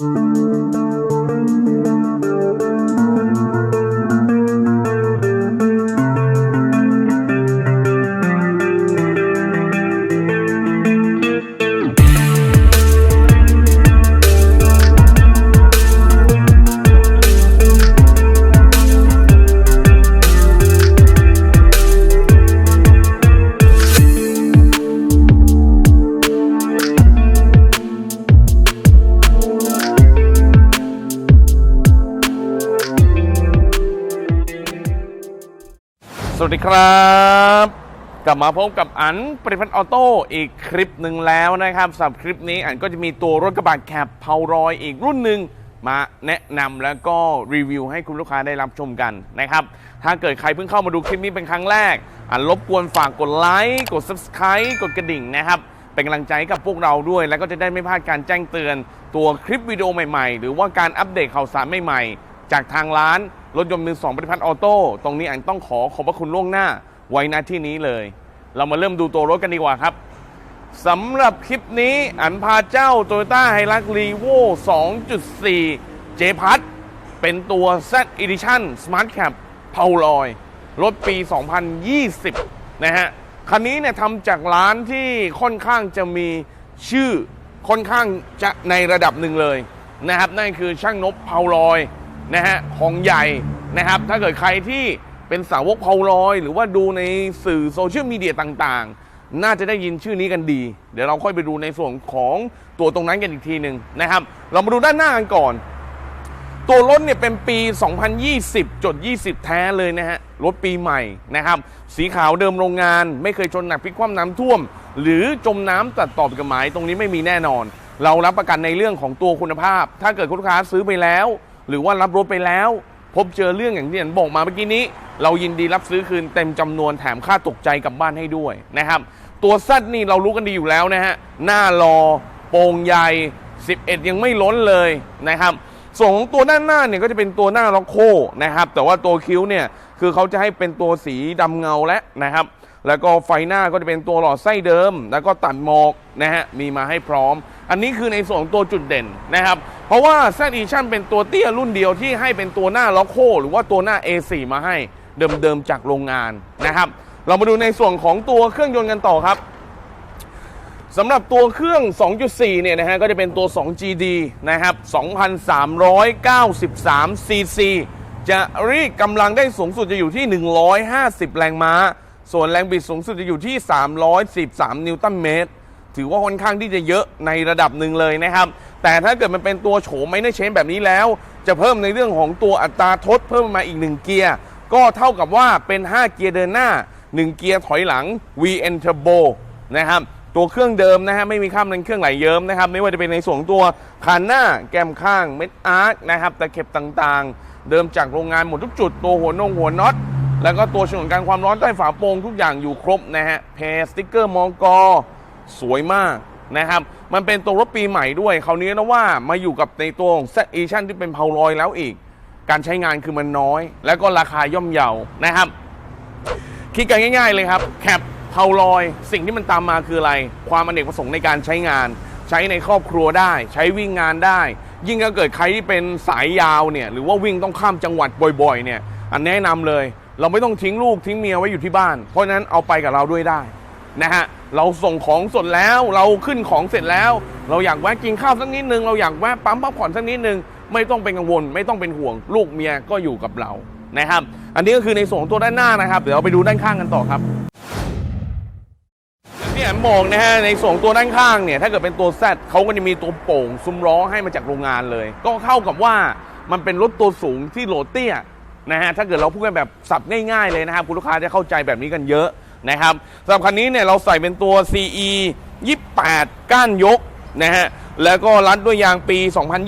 ส สดีครับ กลับมาพบกับอันปริพัฒน์ออโต้อีกคลิปหนึ่งแล้วนะครับสำหรับคลิปนี้อันก็จะมีตัวรถกระบะแคปเพารอยอีกรุ่นหนึ่งมาแนะนำแล้วก็รีวิวให้คุณลูกค้าได้รับชมกันนะครับ ถ้าเกิดใครเพิ่งเข้ามาดูคลิปนี้เป็นครั้งแรก อันรบกวนฝากกดไลค์กด Subscribe กดกระดิ่งนะครับ เป็นกำลังใจให้กับพวกเราด้วย แล้วก็จะได้ไม่พลาดการแจ้งเตือน ตัวคลิปวิดีโอใหม่ ๆ หรือว่าการอัปเดตข่าวสารใหม่ๆ จากทางร้าน รถยนต์มือสองปฏิพัฒน์ออโต้ตรงนี้อันต้องขอขอบพระคุณล่วงหน้าไว้ณที่นี้เลย เรามาเริ่มดูตัวรถกันดีกว่าครับสำหรับคลิปนี้อันพาเจ้า Toyota h i l u x r e v o 2.4 J p a s เป็นตัว Z Edition Smart Cap เพาลอย รถปี 2020 นะฮะ คันนี้เนี่ยทำจากร้านที่ค่อนข้างจะมีชื่อค่อนข้างจะในระดับหนึ่งเลยนะครับ นั่นคือช่างนบเพาลอย นะฮะของใหญ่นะครับ ถ้าเกิดใครที่เป็นสาวกเพาลอย หรือว่าดูในสื่อโซเชียลมีเดียต่างๆ น่าจะได้ยินชื่อนี้กันดี เดี๋ยวเราค่อยไปดูในส่วนของตัวตรงนั้นกันอีกทีหนึ่งนะครับ เรามาดูด้านหน้ากันก่อน ตัวรถเนี่ยเป็นปี 2020จด20 แท้เลยนะฮะ รถปีใหม่นะครับ สีขาวเดิมโรงงาน ไม่เคยชนหนักพลิกคว่ำน้ำท่วม หรือจมน้ำตัดต่อผิดกฎหมายตรงนี้ไม่มีแน่นอน เรารับประกันในเรื่องของตัวคุณภาพ ถ้าเกิดคุณลูกค้าซื้อไปแล้ว หรือว่ารับรถไปแล้ว พบเจอเรื่องอย่างที่เห็นบอกมาเมื่อกี้นี้ เรายินดีรับซื้อคืนเต็มจำนวนแถมค่าตกใจกลับบ้านให้ด้วยนะครับตัวซัดนี่เรารู้กันดีอยู่แล้วนะฮะหน้ารอโปร่งใหญ่ 11 ยังไม่ล้นเลยนะครับส่วนของตัวด้านหน้าเนี่ยก็จะเป็นตัวหน้าล็อกโคนะครับแต่ว่าตัวคิ้วเนี่ยคือเขาจะให้เป็นตัวสีดำเงาและนะครับ แล้วก็ไฟหน้าก็จะเป็นตัวหลอดไส้เดิม แล้วก็ตัดหมอกนะฮะมีมาให้พร้อม อันนี้คือในส่วนของตัวจุดเด่นนะครับ เพราะว่า Z Edition เป็นตัวเตี้ยรุ่นเดียวที่ให้เป็นตัวหน้าล็อกโค หรือว่าตัวหน้า A4 มาให้เดิมๆจากโรงงานนะครับ เรามาดูในส่วนของตัวเครื่องยนต์กันต่อครับสำหรับตัวเครื่อง 2.4 เนี่ยนะฮะ ก็จะเป็นตัว 2GD นะครับ 2,393 cc จะรีดกำลังได้สูงสุดจะอยู่ที่ 150 แรงม้า ส่วนแรงบิดสูงสุดจะอยู่ที่ 313 นิวตันเมตร ถือว่าค่อนข้างที่จะเยอะในระดับหนึ่งเลยนะครับ แต่ถ้าเกิดมันเป็นตัวโฉมไม่ได้เชนแบบนี้แล้ว จะเพิ่มในเรื่องของตัวอัตราทดเพิ่มมาอีก 1 เกียร์ ก็เท่ากับว่าเป็น 5 เกียร์เดินหน้า 1 เกียร์ถอยหลัง VN Turbo นะครับตัวเครื่องเดิมนะฮะไม่มีข้ามเลนเครื่องไหลเยิ้มนะครับไม่ว่าจะเป็นในส่วนตัวคานหน้าแกมข้างเม็ดอาร์คนะครับตะเข็บต่างๆ เดิมจากโรงงานหมดทุกจุดตัวหัวนงหัวน็อต แล้วก็ตัวฉนวนการความร้อนใต้ฝาโปรงทุกอย่างอยู่ครบนะฮะเพสสติกเกอร์มองกอสวยมากนะครับ มันเป็นตัวรถปีใหม่ด้วยคราวนี้นะว่ามาอยู่กับในตัวของ Z Edition ที่เป็นเพาลอยแล้วอีก การใช้งานคือมันน้อย แล้วก็ราคาย่อมเยานะครับ คิดกันง่าย ๆเลยครับแคปเพาลอย สิ่งที่มันตามมาคืออะไร ความอเนกประสงค์ในการใช้งาน ใช้ในครอบครัวได้ ใช้วิ่งงานได้ ยิ่งถ้าเกิดใครที่เป็นสายยาวเนี่ยหรือว่าวิ่งต้องข้ามจังหวัดบ่อยๆเนี่ยอันแนะนำเลย เราไม่ต้องทิ้งลูกทิ้งเมียไว้อยู่ที่บ้าน เพราะนั้นเอาไปกับเราด้วยได้นะฮะเราส่งของสดแล้วเราขึ้นของเสร็จแล้ว เราอยากแวะกินข้าวสักนิดนึงเราอยากแวะปั๊มพักผ่อนสักนิดนึงไม่ต้องเป็นกังวล ไม่ต้องเป็นห่วง ลูกเมียก็อยู่กับเรานะครับ อันนี้ก็คือในส่วนของตัวด้านหน้านะครับ เดี๋ยวเราไปดูด้านข้างกันต่อครับอย่างที่แอมบอกนะฮะในส่วนของตัวด้านข้างเนี่ยถ้าเกิดเป็นตัว Z เขาก็จะมีตัวโป่งซุ้มล้อให้มาจากโรงงานเลย ก็เข้ากับว่ามันเป็นรถตัวสูงที่โหลดเตี้ย นะฮะถ้าเกิดเราพูดกันแบบสับง่ายๆเลยนะครับคุณลูกค้าจะเข้าใจแบบนี้กันเยอะนะครับสำหรับคันนี้เนี่ยเราใส่เป็นตัว CE 28 ก้านยกนะฮะแล้วก็รัดด้วยยางปี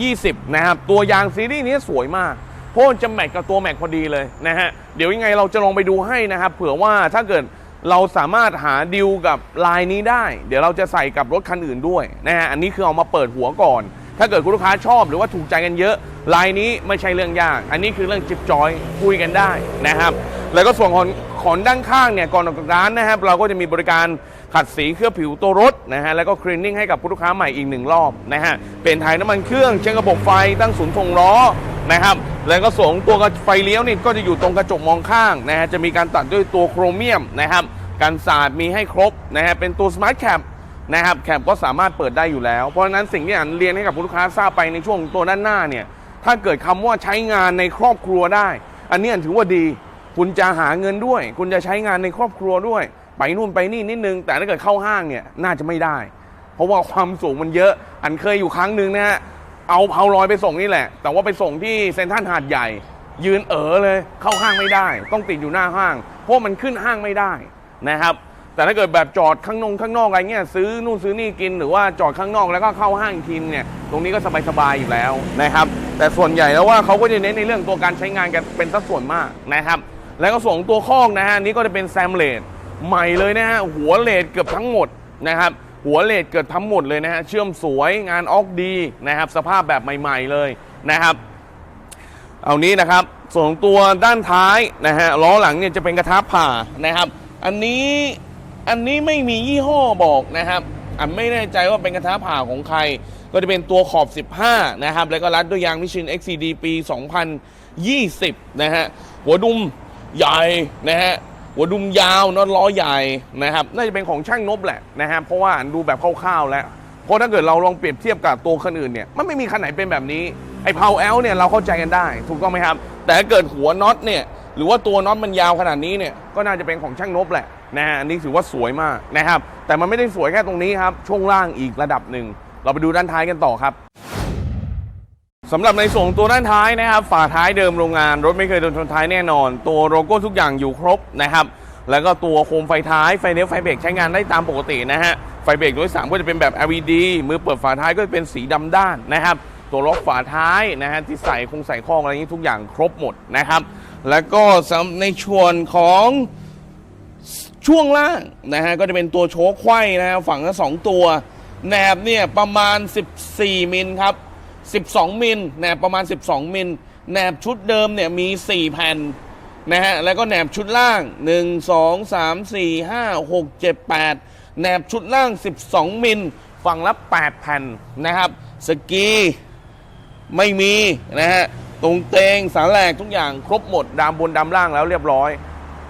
2020 นะครับ ตัวยางซีรีส์นี้สวยมาก เพราะจะแมทกับตัวแม็กพอดีเลยนะฮะ เดี๋ยวยังไงเราจะลองไปดูให้นะครับ เผื่อว่าถ้าเกิดเราสามารถหาดิวกับลายนี้ได้ เดี๋ยวเราจะใส่กับรถคันอื่นด้วยนะฮะ อันนี้คือเอามาเปิดหัวก่อน ถ้าเกิดคุณลูกค้าชอบหรือว่าถูกใจกันเยอะลายนี้ไม่ใช่เรื่องยาก อันนี้คือเรื่องจิบจอยคุยกันได้นะครับ แล้วก็ส่วนของของด้านข้างเนี่ยก่อนออกจากร้านนะครับ เราก็จะมีบริการขัดสีเคลือบผิวตัวรถนะฮะแล้วก็คลีนนิ่งให้กับผู้ลูกค้าใหม่อีกหนึ่งรอบนะฮะเป็นถ่ายน้ำมันเครื่องเช็คระบบไฟตั้งศูนย์ทงล้อนะครับแล้วก็สวงตัวกระไฟเลี้ยวนี่ก็จะอยู่ตรงกระจกมองข้างนะฮะจะมีการตัดด้วยตัวโครเมียมนะครับการสาดมีให้ครบนะฮะเป็นตัวสมาร์ทแคป นะครับแคปก็สามารถเปิดได้อยู่แล้ว เพราะฉะนั้นสิ่งที่อันเรียนให้กับลูกค้าทราบไปในช่วงตัวด้านหน้าเนี่ยถ้าเกิดคำว่าใช้งานในครอบครัวได้ อันนี้อันถือว่าดี คุณจะหาเงินด้วย คุณจะใช้งานในครอบครัวด้วย ไปนู่นไปนี่นิดนึง แต่ถ้าเกิดเข้าห้างเนี่ยน่าจะไม่ได้ เพราะว่าความสูงมันเยอะ อันเคยอยู่ครั้งหนึ่งนะฮะเอาเผาลอยไปส่งนี่แหละ แต่ว่าไปส่งที่เซ็นทรัลหาดใหญ่ ยืนเอ๋อเลยเข้าห้างไม่ได้ ต้องติดอยู่หน้าห้าง เพราะมันขึ้นห้างไม่ได้นะครับ แต่ถ้าเกิดแบบจอดข้างนงข้างนอกอะไรเงี้ยซื้อนู่นซื้อนี่กินหรือว่าจอดข้างนอกแล้วก็เข้าห้างกทีนเนี่ยตรงนี้ก็สบายๆอยู่แล้วนะครับ แต่ส่วนใหญ่แล้วว่าเขาก็จะเน้นในเรื่องตัวการใช้งานกันเป็นสัดส่วนมากนะครับ แล้วก็ส่งตัวข้องนะฮะนนี้ก็จะเป็นแซมเลดใหม่เลยนะฮะหัวเลดเกือบทั้งหมดนะครับหัวเลดเกือบทั้งหมดเลยนะฮะเชื่อมสวยงานออกดีนะครับ สภาพแบบใหม่ ๆเลยนะครับ เอานี้นะครับส่วนตัวด้านท้ายนะฮะล้อหลังเนี่ยจะเป็นกระทะผ่านะครับ อันนี้ อันนี้ไม่มียี่ห้อบอกนะครับ อันไม่แน่ใจว่าเป็นกระทะผ่าของใคร ก็จะเป็นตัวขอบ 15 นะครับ แล้วก็รัดด้วยยางมิชิน XCD ปี 2020 นะฮะ หัวดุมใหญ่นะฮะ หัวดุมยาวน็อตล้อใหญ่นะครับ น่าจะเป็นของช่างนบแหละนะฮะ เพราะว่าอันดูแบบคร่าวๆแล้ว เพราะถ้าเกิดเราลองเปรียบเทียบกับตัวคันอื่นเนี่ย มันไม่มีคันไหนเป็นแบบนี้ ไอ้เพาแอลเนี่ยเราเข้าใจกันได้ ถูกต้องไหมครับ แต่ถ้าเกิดหัวน็อตเนี่ย หรือว่าตัวน็อตมันยาวขนาดนี้เนี่ย ก็น่าจะเป็นของช่างนบแหละ นะฮะอันนี้ถือว่าสวยมากนะครับ แต่มันไม่ได้สวยแค่ตรงนี้ครับ ช่วงล่างอีกระดับหนึ่ง เราไปดูด้านท้ายกันต่อครับสำหรับในส่วนของตัวด้านท้ายนะครับฝาท้ายเดิมโรงงาน รถไม่เคยโดนชนท้ายแน่นอน ตัวโลโก้ทุกอย่างอยู่ครบนะครับ แล้วก็ตัวโคมไฟท้ายไฟเลี้ยวไฟเบรกใช้งานได้ตามปกตินะฮะไฟเบรกโดยสามก็จะเป็นแบบ LED มือเปิดฝาท้ายก็จะเป็นสีดำด้านนะครับ ตัวล็อกฝาท้ายนะฮะที่ใส่คงใส่ข้องอะไรอย่างนี้ทุกอย่างครบหมดนะครับ แล้วก็สำในส่วนของ ช่วงล่างนะฮะก็จะเป็นตัวโชคไขว้นะฮะฝั่งละสองตัวแหนบเนี่ยประมาณ 14 มิลครับ 12 มิลแหนบประมาณ 12 มิลแหนบชุดเดิมเนี่ยมี 4 แผ่นนะฮะแล้วก็แหนบชุดล่าง 1 2 3 4 5 6 7 8แหนบชุดล่าง 12 มิลฝั่งละ 8 แผ่นนะครับ สกีไม่มีนะฮะตรงเตงสารแหลกทุกอย่างครบหมดดามบนดามล่างแล้วเรียบร้อย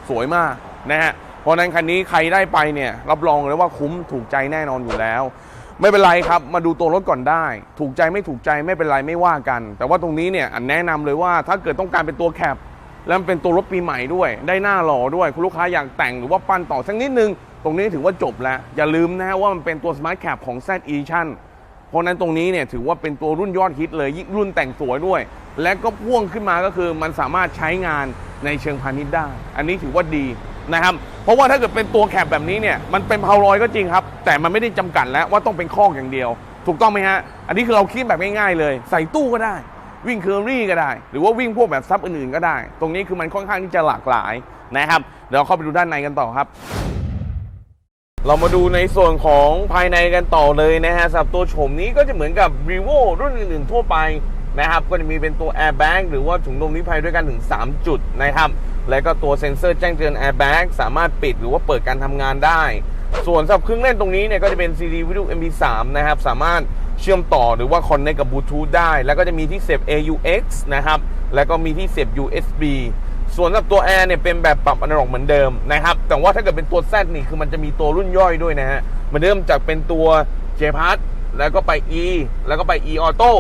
สวยมากนะฮะ เพราะนั้นคันนี้ใครได้ไปเนี่ยรับรองเลยว่าคุ้มถูกใจแน่นอนอยู่แล้ว ไม่เป็นไรครับมาดูตัวรถก่อนได้ ถูกใจไม่ถูกใจไม่เป็นไรไม่ว่ากัน แต่ว่าตรงนี้เนี่ยอันแนะนำเลยว่าถ้าเกิดต้องการเป็นตัวแคปแล้วเป็นตัวรถปีใหม่ด้วย ได้หน้าหล่อด้วยคุณลูกค้าอยากแต่งหรือว่าปั้นต่อสักนิดนึง ตรงนี้ถือว่าจบแล้ว อย่าลืมนะฮะว่ามันเป็นตัว Smart Cap ของ Z Edition เพราะฉะนั้นตรงนี้เนี่ยถือว่าเป็นตัวรุ่นยอดฮิตเลยยิ่งรุ่นแต่งสวยด้วย และก็พ่วงขึ้นมาก็คือมันสามารถใช้งานในเชิงพาณิชย์ได้ อันนี้ถือว่าดี นะครับเพราะว่าถ้าเกิดเป็นตัวแคบแบบนี้เนี่ยมันเป็นเพาลอยก็จริงครับ แต่มันไม่ได้จำกัดแล้วว่าต้องเป็นข้อกอย่างเดียว ถูกต้องไหมฮะ อันนี้คือเราคิดแบบง่ายๆเลย ใส่ตู้ก็ได้ วิ่งเคอรี่ก็ได้ หรือว่าวิ่งพวกแบบซับอื่นๆก็ได้ ตรงนี้คือมันค่อนข้างที่จะหลากหลายนะครับเดี๋ยวเราเข้าไปดูด้านในกันต่อครับ เรามาดูในส่วนของภายในกันต่อเลยนะฮะสำหรับตัวโฉมนี้ก็จะเหมือนกับ r e v o รุ่นอื่นๆทั่วไปนะครับก็จะมีเป็นตัว airbag หรือว่าถุงลมนิรภัยด้วยกันถึง 3 จุดนะครับ แล้วก็ตัวเซ็นเซอร์แจ้งเตือน airbag สามารถปิดหรือว่าเปิดการทำงานได้ ส่วนสำหรับเครื่องเล่นตรงนี้เนี่ยก็จะเป็น CD วิดีโอ MP3 นะครับ สามารถเชื่อมต่อหรือว่า connect กับบลูทูธได้ แล้วก็จะมีที่เสียบ AUX นะครับ แล้วก็มีที่เสียบ USB ส่วนสำหรับตัว Air เนี่ยเป็นแบบปรับอนาล็อกเหมือนเดิมนะครับ แต่ว่าถ้าเกิดเป็นตัว Z นี่คือมันจะมีตัวรุ่นย่อยด้วยนะฮะ มันเริ่มจากเป็นตัว J p a s แล้วก็ไป E แล้วก็ไป E Auto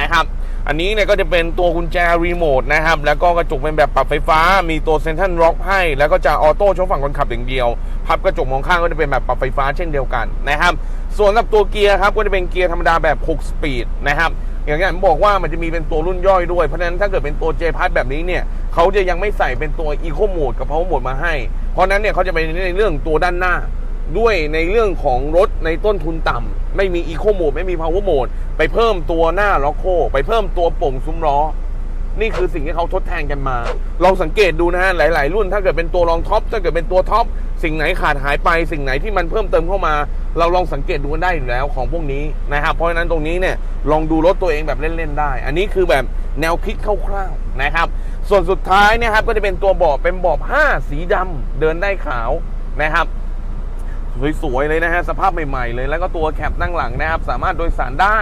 นะครับ อันนี้เนี่ยก็จะเป็นตัวกุญแจรีโมทนะครับ แล้วก็กระจกเป็นแบบปรับไฟฟ้า มีตัวเซนทรัลล็อกให้ แล้วก็จะออโต้ช่องฝั่งคนขับอย่างเดียว พับกระจกมองข้างก็จะเป็นแบบปรับไฟฟ้าเช่นเดียวกันนะครับ ส่วนสำหรับตัวเกียร์ครับก็จะเป็นเกียร์ธรรมดาแบบ 6 สปีดนะครับ อย่างที่ผมบอกว่ามันจะมีเป็นตัวรุ่นย่อยด้วย เพราะฉะนั้นถ้าเกิดเป็นตัว J p a s แบบนี้เนี่ยเขาจะยังไม่ใส่เป็นตัว Eco Mode กับ Power Mode มาให้ เพราะนั้นเนี่ยเขาจะไปในเรื่องตัวด้านหน้า ด้วยในเรื่องของรถในต้นทุนต่ำไม่มี Eco Mode ไม่มี Power Mode ไปเพิ่มตัวหน้าล็อกโค ไปเพิ่มตัวป่งซุ้มล้อ นี่คือสิ่งที่เขาทดแทนกันมาลองสังเกตดูนะฮะหลาย ๆ รุ่นถ้าเกิดเป็นตัวรองท็อปถ้าเกิดเป็นตัวท็อปสิ่งไหนขาดหายไป สิ่งไหนที่มันเพิ่มเติมเข้ามา เราลองสังเกตดูกันได้อยู่แล้วของพวกนี้นะครับเพราะฉะนั้นตรงนี้เนี่ยลองดูรถตัวเองแบบเล่น ๆ ได้ อันนี้คือแบบแนวคิดคร่าวๆนะครับ ส่วนสุดท้ายเนะครับก็จะเป็นตัวเบาะเป็นเบาะผ้าสีดำเดินได้ขาวนะครับ สสวยๆเลยนะฮะสภาพใหม่ๆเลย แล้วก็ตัวแคปนั่งหลังนะครับ สามารถโดยสารได้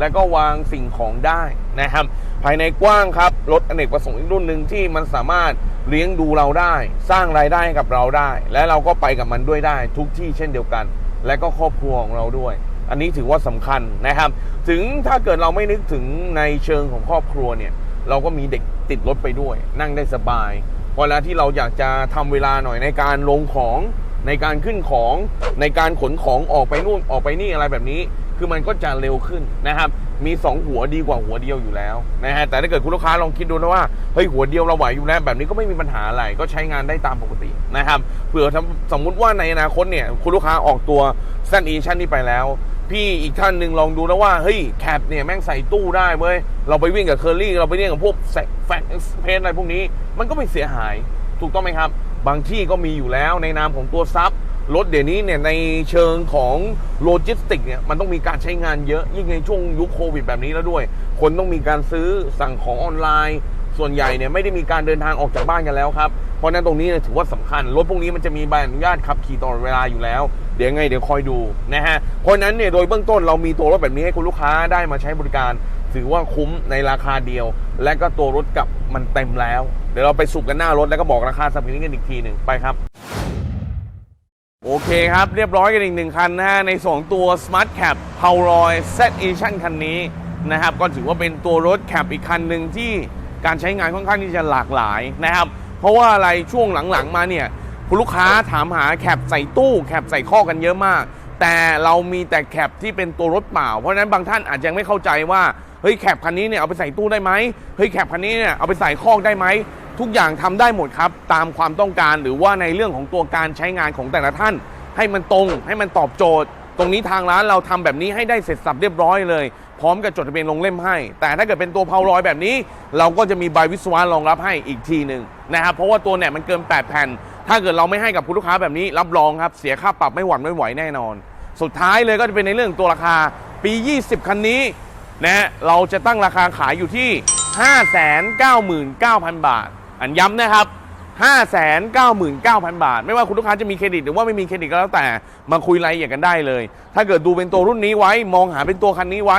แล้วก็วางสิ่งของได้นะครับ ภายในกว้างครับรถอเนกประสงค์อีกรุ่นหนึ่งที่มันสามารถเลี้ยงดูเราได้ สร้างรายได้ให้กับเราได้ และเราก็ไปกับมันด้วยได้ ทุกที่เช่นเดียวกัน และก็ครอบครัวของเราด้วย อันนี้ถือว่าสำคัญนะครับ ถึงถ้าเกิดเราไม่นึกถึงในเชิงของครอบครัวเนี่ยเราก็มีเด็กติดรถไปด้วย นั่งได้สบายเวลาที่เราอยากจะทำเวลาหน่อยในการลงของ ในการขึ้นของในการขนของออกไปนู่นออกไปนี่อะไรแบบนี้ คือมันก็จะเร็วขึ้นนะครับ มี 2 หัวดีกว่าหัวเดียวอยู่แล้วนะฮะแต่ถ้าเกิดคุณลูกค้าลองคิดดูนะว่าเฮ้ยหัวเดียวเราไหวอยู่แล้วแบบนี้ก็ไม่มีปัญหาอะไรก็ใช้งานได้ตามปกตินะครับเผื่อสมมุติว่าในอนาคตเนี่ยคุณลูกค้าออกตัวแซนอีชั่นนี้ไปแล้วพี่อีกท่านหนึ่งลองดูนะว่า เฮ้ยแคปเนี่ยแม่งใส่ตู้ได้เว้ย เราไปวิ่งกับเคอรี่ เราไปวิ่งกับพวกแฟกเพนอะไรพวกนี้ มันก็ไม่เสียหายถูกต้องไหมครับ บางที่ก็มีอยู่แล้วในนามของตัวซับรถเดี๋ยวนี้เนี่ยในเชิงของโลจิสติกเนี่ยมันต้องมีการใช้งานเยอะยิ่งในช่วงยุคโควิดแบบนี้แล้วด้วย คนต้องมีการซื้อสั่งของออนไลน์ ส่วนใหญ่เนี่ยไม่ได้มีการเดินทางออกจากบ้านกันแล้วครับ เพราะนั้นตรงนี้เนี่ยถือว่าสำคัญ รถพวกนี้มันจะมีใบอนุญาตขับขี่ตลอดเวลาอยู่แล้ว เดี๋ยวไงเดี๋ยวคอยดูนะฮะเพราะฉะนั้นเนี่ยโดยเบื้องต้นเรามีตัวรถแบบนี้ให้คุณลูกค้าได้มาใช้บริการ ถือว่าคุ้มในราคาเดียว และก็ตัวรถกับมันเต็มแล้ว เดี๋ยวเราไปสุกกันหน้ารถแล้วก็บอกราคาสับนี้กันอีกทีหนึ่งไปครับ โอเคครับ เรียบร้อยกันอีกหนึ่งคันนะฮะในส่วนตัว Smart Cap p o w r o y Z Edition คันนี้นะครับก็ถือว่าเป็นตัวรถแคปอีกคันหนึ่งที่การใช้งานค่อนข้างที่จะหลากหลายนะครับ เพราะว่าอะไรช่วงหลังๆมาเนี่ยคุณลูกค้าถามหาแคปใส่ตู้แคปใส่ข้อกันเยอะมาก แต่เรามีแต่แคปที่เป็นตัวรถเปล่า เพราะฉะนั้นบางท่านอาจจะยังไม่เข้าใจว่าเฮ้ยแคปคันนี้เนี่ยเอาไปใส่ตู้ได้ไหมเฮ้ยแคปคันนี้เนี่ยเอาไปใส่ข้อกได้ไหมทุกอย่างทำได้หมดครับ ตามความต้องการหรือว่าในเรื่องของตัวการใช้งานของแต่ละท่าน ให้มันตรงให้มันตอบโจทย์ ตรงนี้ทางร้านเราทำแบบนี้ให้ได้เสร็จสับเรียบร้อยเลย พร้อมกับจดทะเบียนลงเล่มให้ แต่ถ้าเกิดเป็นตัวเพารอยแบบนี้ เราก็จะมีใบวิศวะรองรับให้อีกทีหนึ่งนะครับเพราะว่าตัวเนี่ยมันเกิน 8 แผ่น ถ้าเกิดเราไม่ให้กับคุณลูกค้าแบบนี้รับรองครับเสียค่าปรับไม่หวั่นไม่ไหวแน่นอน สุดท้ายเลยก็จะเป็นในเรื่องตัวราคาปี 20 คันนี้นะฮะเราจะตั้งราคาขายอยู่ที่ 599,000 บาท อันย้ำนะครับ 599,000 บาท ไม่ว่าคุณลูกค้าจะมีเครดิตหรือว่าไม่มีเครดิตก็แล้วแต่มาคุยรายละเอียดกันได้เลย ถ้าเกิดดูเป็นตัวรุ่นนี้ไว้ มองหาเป็นตัวคันนี้ไว้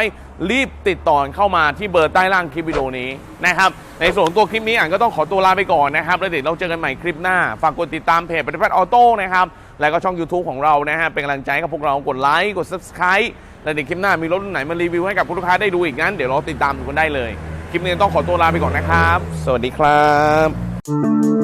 รีบติดต่อเข้ามาที่เบอร์ใต้ล่างคลิปวิดีโอนี้นะครับในส่วนของตัวคลิปนี้อ่านก็ต้องขอตัวลาไปก่อนนะครับแล้วเดี๋ยวเราเจอกันใหม่คลิปหน้าฝากกดติดตามเพจปฏิพัฒน์ออโต้นะครับแล้วก็ช่อง YouTube ของเรานะฮะเป็นกำลังใจกับพวกเรากดไลค์กด Subscribe แล้วเดี๋ยวคลิปหน้ามีรถรุ่นไหนมารีวิวให้กับคุณลูกค้าได้ดูอีกงั้นเดี๋ยวเราติดตามกันได้เลยคลิปนี้ต้องขอตัวลาไปก่อนนะครับ สวัสดีครับ